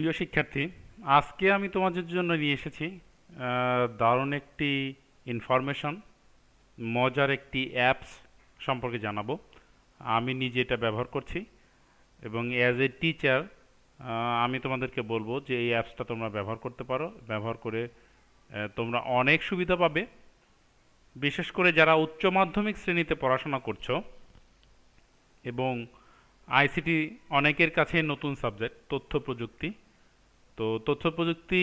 প্রিয় শিক্ষার্থী, আজকে আমি তোমাদের জন্য নিয়ে এসেছি দারুণ একটি ইনফরমেশন মজার একটি অ্যাপস সম্পর্কে জানাব। আমি নিজে এটা ব্যবহার করছি এবং অ্যাজ এ টিচার আমি তোমাদেরকে বলব যে এই অ্যাপসটা তোমরা ব্যবহার করতে পারো, ব্যবহার করে তোমরা অনেক সুবিধা পাবে। বিশেষ করে যারা উচ্চ মাধ্যমিক শ্রেণীতে পড়াশোনা করছ এবং আইসিটি অনেকের কাছে নতুন সাবজেক্ট তথ্য প্রযুক্তি তো তথ্য প্রযুক্তি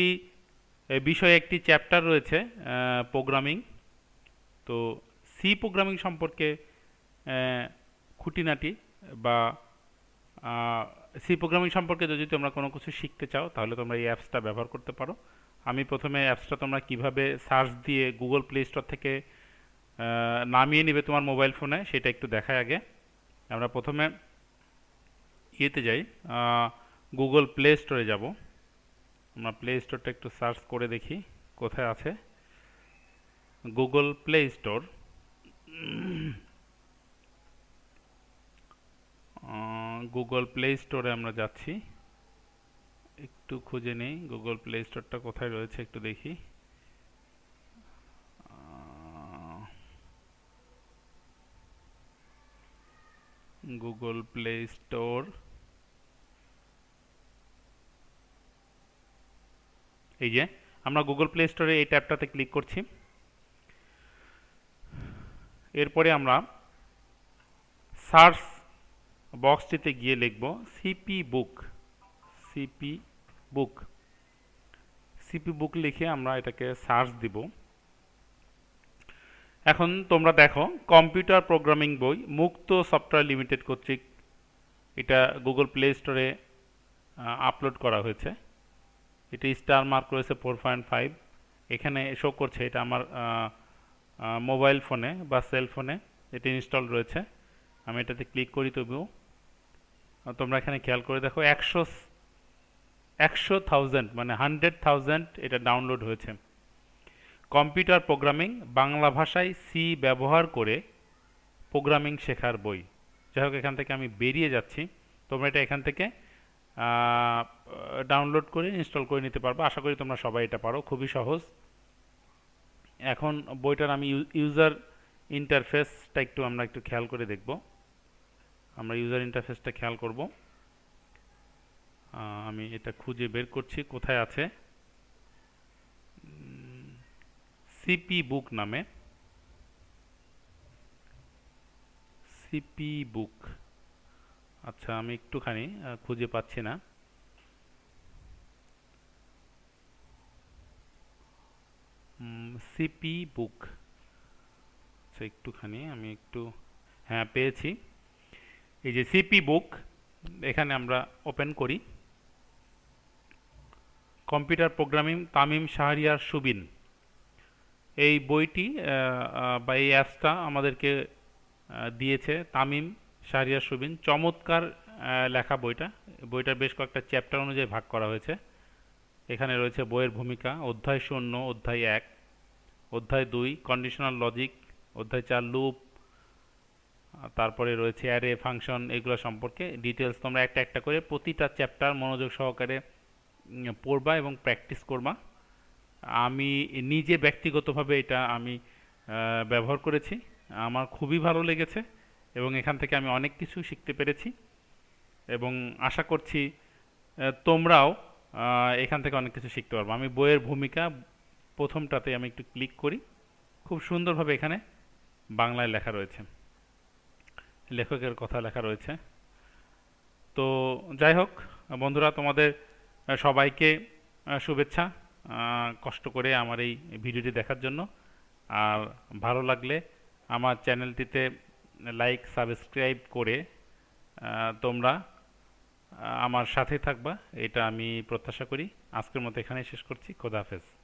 বিষয়ে একটি চ্যাপ্টার রয়েছে প্রোগ্রামিং তো সি প্রোগ্রামিং সম্পর্কে খুঁটিনাটি বা সি প্রোগ্রামিং সম্পর্কে যদি তোমরা কোনো কিছু শিখতে চাও, তাহলে তোমরা এই অ্যাপসটা ব্যবহার করতে পারো। আমি প্রথমে অ্যাপসটা তোমরা কীভাবে সার্চ দিয়ে গুগল প্লে স্টোর থেকে নামিয়ে নেবে তোমার মোবাইল ফোনে সেটা একটু দেখায় আগে। আমরা প্রথমে ইয়েতে যাই গুগল প্লে স্টোরে যাব। আমরা প্লে স্টোরটা একটু সার্চ করে দেখি, কোথায় আছে। Google play store Google play স্টোরে আমরা যাচ্ছি। একটু খুঁজে নেই গুগল প্লে স্টোরটা কোথায় রয়েছে একটু দেখি। গুগল প্লে স্টোর এই যে, আমরা গুগল প্লে স্টোরে এই ট্যাবটাতে ক্লিক করছি। এরপরে আমরা সার্চ বক্সটিতে গিয়ে লিখব CP book CP book CP book লিখে আমরা এটাকে সার্চ দিব। এখন তোমরা দেখো কম্পিউটার প্রোগ্রামিং বই মুক্ত সফটওয়্যার লিমিটেড কর্তৃক এটা গুগল প্লে স্টোরে আপলোড করা হয়েছে। এটা স্টার মার্ক রয়েছে ফোর পয়েন্ট ফাইভ এখানে শো করছে এটা আমার মোবাইল ফোনে বা সেল ফোনে এটা ইনস্টল রয়েছে। আমি এটাতে ক্লিক করি তবুও। তোমরা এখানে খেয়াল করে দেখো, একশো একশো থাউজেন্ড মানে হান্ড্রেড থাউজেন্ড এটা ডাউনলোড হয়েছে। কম্পিউটার প্রোগ্রামিং বাংলা ভাষায় সি ব্যবহার করে প্রোগ্রামিং শেখার বই। যাই হোক, এখান থেকে আমি বেরিয়ে যাচ্ছি। তোমরা এটা এখান থেকে ডাউনলোড করে ইনস্টল করে নিতে পারবে। আশা করি তোমরা সবাই এটা পারো, খুবই সহজ। এখন বইটার আমি ইউজার ইন্টারফেসটা একটু আমরা একটু খেয়াল করে দেখব। আমরা ইউজার ইন্টারফেসটা খেয়াল করব। আমি এটা খুঁজে বের করছি, কোথায় আছে? সিপি বুক নামে। সিপি বুক আচ্ছা আমি একটুখানি খুঁজে পাচ্ছি না। সিপি বুক আচ্ছা একটুখানি, আমি একটু হ্যাঁ পেয়েছি। এই যে সিপি বুক এখানে আমরা ওপেন করি। Computer programming Tamim Shahriar Subin. এই বইটি বা এই অ্যাপসটা আমাদেরকে দিয়েছে তামিম শাহরিয়ার সুবিন। চমৎকার লেখা বইটা। বইটার বেশ কয়েকটা চ্যাপ্টার অনুযায়ী ভাগ করা হয়েছে। এখানে রয়েছে বইয়ের ভূমিকা, অধ্যায় শূন্য, অধ্যায় এক, অধ্যায় দুই কন্ডিশনাল লজিক অধ্যায় চার লুপ তারপরে রয়েছে অ্যারে ফাংশন এগুলো সম্পর্কে ডিটেলস তোমরা একটা একটা করে প্রতিটা চ্যাপ্টার মনোযোগ সহকারে পড়বা এবং প্র্যাকটিস করবা। আমি নিজে ব্যক্তিগতভাবে এটা আমি ব্যবহার করেছি। আমার খুবই ভালো লেগেছে। এবং এখান থেকে আমি অনেক কিছু শিখতে পেরেছি এবং আশা করছি তোমরাও এখান থেকে অনেক কিছু শিখতে পারব। আমি বইয়ের ভূমিকা প্রথমটাতে আমি একটু ক্লিক করি। খুব সুন্দরভাবে এখানে বাংলায় লেখা রয়েছে। লেখকের কথা লেখা রয়েছে। তো যাই হোক, বন্ধুরা, তোমাদের সবাইকে শুভেচ্ছা কষ্ট করে আমার এই ভিডিওটি দেখার জন্য। আর ভালো লাগলে আমার চ্যানেলটিতে লাইক সাবস্ক্রাইব করে তোমরা আমার সাথে থাকবা, এটা আমি প্রত্যাশা করি। আজকের মতো এখানেই শেষ করছি। খোদা হাফেজ।